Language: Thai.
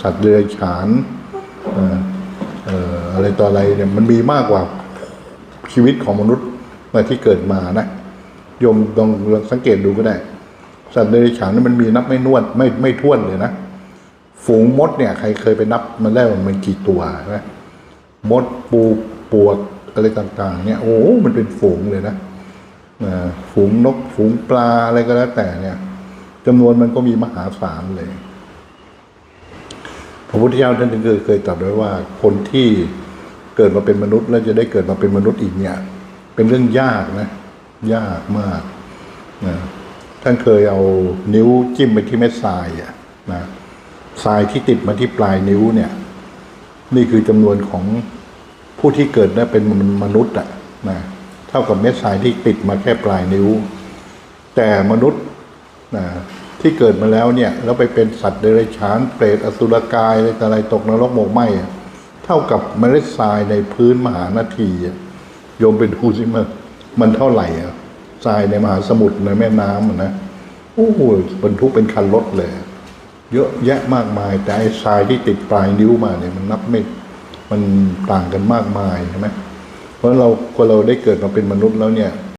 สัตว์เดรัจฉานเอ่อเอ่อะไรต่ออะไรเนี่ยมันมีมากกว่าชีวิตของมนุษย์มาที่เกิดมานะโยมลองลองสังเกตดูก็ได้ สัตว์เดรัจฉานนี่มันมีนับไม่นวดไม่ไม่ท้วนเลยนะฝูงมดเนี่ยใครเคยไปนับมันได้ว่ามันกี่ตัวนะมดปูปวกอะไรต่าง ๆ เนี่ย โอ้มันเป็นฝูงเลยนะฝูงนก ฝูงปลาอะไรก็แล้วแต่เนี่ยจำนวนมันก็มีมหาศาลเลย พระพุทธเจ้าท่านเคยเคยตรัสไว้ว่าคนที่เกิดมาเป็นมนุษย์แล้วจะได้เกิดมาเป็นมนุษย์อีกเนี่ยเป็นเรื่องยากนะ ยากมากนะท่านเคยเอานิ้วจิ้มไปที่เม็ดทรายอะนะทรายที่ติดมาที่ปลายนิ้วเนี่ย นี่คือจำนวนของผู้ที่เกิดได้เป็นมนุษย์อะนะเท่ากับเม็ดทรายที่ติดมาแค่ปลายนิ้ว แต่มนุษย์นะ ที่เกิดมาแล้วเนี่ยแล้วไปเป็นสัตว์เดรัจฉานเปรตอสุรกายอะไรต่ออะไรตกนรกหมกไหมเท่ากับเมล็ดทรายในพื้นมหานาทีโยมไปดูสิมันมันเท่าไหร่อะทรายในมหาสมุทรในแม่น้ำนะโอ้โหบรรทุกเป็นคันรถเลย เยอะแยะมากมาย แต่ไอ้ทรายที่ติดปลายนิ้วมาเนี่ยมันนับไม่มันต่างกันมากมายใช่ไหมเพราะเราคนเราได้เกิดมาเป็นมนุษย์แล้วเนี่ย